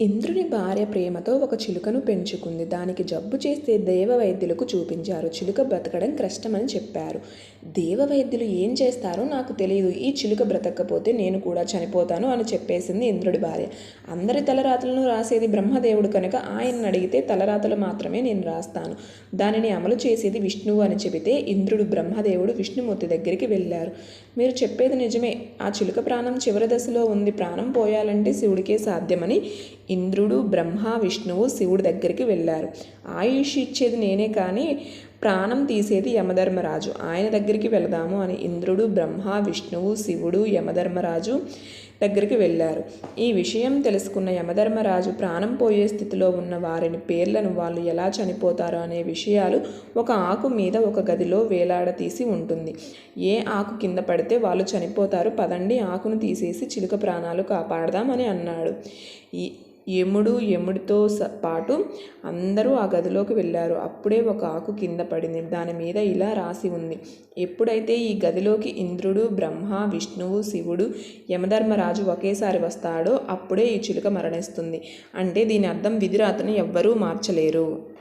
ఇంద్రుని భార్య ప్రేమతో ఒక చిలుకను పెంచుకుంది. దానికి జబ్బు చేస్తే దేవ వైద్యులకు చూపించారు. చిలుక బ్రతకడం కష్టమని చెప్పారు. దేవ వైద్యులు ఏం చేస్తారో నాకు తెలియదు ఈ చిలుక బ్రతకపోతే నేను కూడా చనిపోతాను అని చెప్పేసింది ఇంద్రుడి భార్య. అందరి తలరాతలను రాసేది బ్రహ్మదేవుడు కనుక ఆయన అడిగితే తలరాతలు మాత్రమే నేను రాస్తాను. దానిని అమలు చేసేది విష్ణువు అని చెబితే ఇంద్రుడు బ్రహ్మదేవుడు విష్ణుమూర్తి దగ్గరికి వెళ్ళారు. మీరు చెప్పేది నిజమే. ఆ చిలుక ప్రాణం చివరి దశలో ఉంది. ప్రాణం పోయాలంటే శివుడికే సాధ్యమని ఇంద్రుడు బ్రహ్మ విష్ణువు శివుడి దగ్గరికి వెళ్ళారు. ఆయుష్ ఇచ్చేది నేనే కానీ ప్రాణం తీసేది యమధర్మరాజు. ఆయన దగ్గరికి వెళదాము అని ఇంద్రుడు బ్రహ్మ విష్ణువు శివుడు యమధర్మరాజు దగ్గరికి వెళ్ళారు. ఈ విషయం తెలుసుకున్న యమధర్మరాజు ప్రాణం పోయే స్థితిలో ఉన్న వారిని పేర్లను వాళ్ళు ఎలా చనిపోతారో అనే విషయాలు ఒక ఆకు మీద ఒక గదిలో వేలాడతీసి ఉంటుంది. ఏ ఆకు కింద పడితే వాళ్ళు చనిపోతారు. పదండి ఆకును తీసేసి చిలుక ప్రాణాలు కాపాడదామని అన్నాడు. ఈ యముడు యముడితో పాటు అందరూ ఆ గదిలోకి వెళ్ళారు. అప్పుడే ఒక ఆకు కింద పడింది. దాని మీద ఇలా రాసి ఉంది. ఎప్పుడైతే ఈ గదిలోకి ఇంద్రుడు బ్రహ్మ విష్ణువు శివుడు యమధర్మరాజు ఒకేసారి వస్తాడో అప్పుడే ఈ చిలుక మరణిస్తుంది. అంటే దీని అర్థం విధిరాతను ఎవ్వరూ మార్చలేరు.